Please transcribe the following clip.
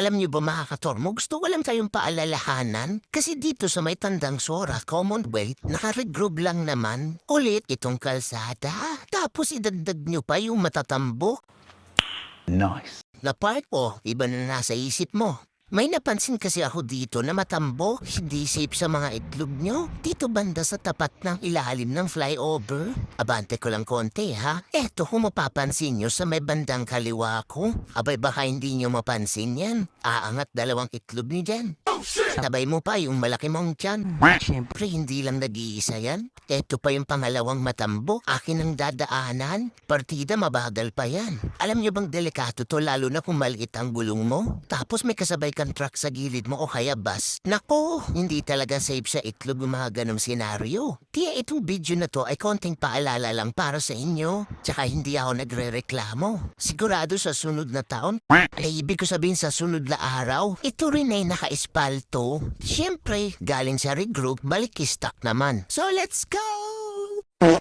Alam niyo ba mga katormo, gusto ko lang kayong paalalahanan kasi dito sa may tandang Sora, Commonwealth, nakaregroup lang naman ulit itong kalsada. Tapos idagdag niyo pa yung matatambo Nice. na part o iba na nasa isip mo. May napansin kasi ako dito na matambo, hindi safe sa mga itlog nyo. Dito banda sa tapat ng ilalim ng flyover. Abante ko lang konti ha. Eto kung mapapansin nyo sa may bandang kaliwa ko. Abay baka hindi nyo mapansin yan. Aangat dalawang itlog ni dyan. Sabay mo pa yung malaki mong tiyan. Siyempre hindi lang nag-iisa yan. Eto pa yung pangalawang matambo. Akin ang dadaanan. Partida mabagal pa yan. Alam nyo bang delikato to lalo na kung maliit ang gulong mo? Tapos may kasabay kang truck sa gilid mo o kaya bus. Nako, hindi talaga safe sa itlog yung mga ganong senaryo. Kaya itong video na to ay konting paalala lang para sa inyo. Tsaka hindi ako nagre-reklamo. Sigurado sa sunod na taon, ay ibig ko sabihin sa sunod na araw, ito rin ay naka-espalto. Siyempre, galing sa regroup, balik stock naman. So let's go!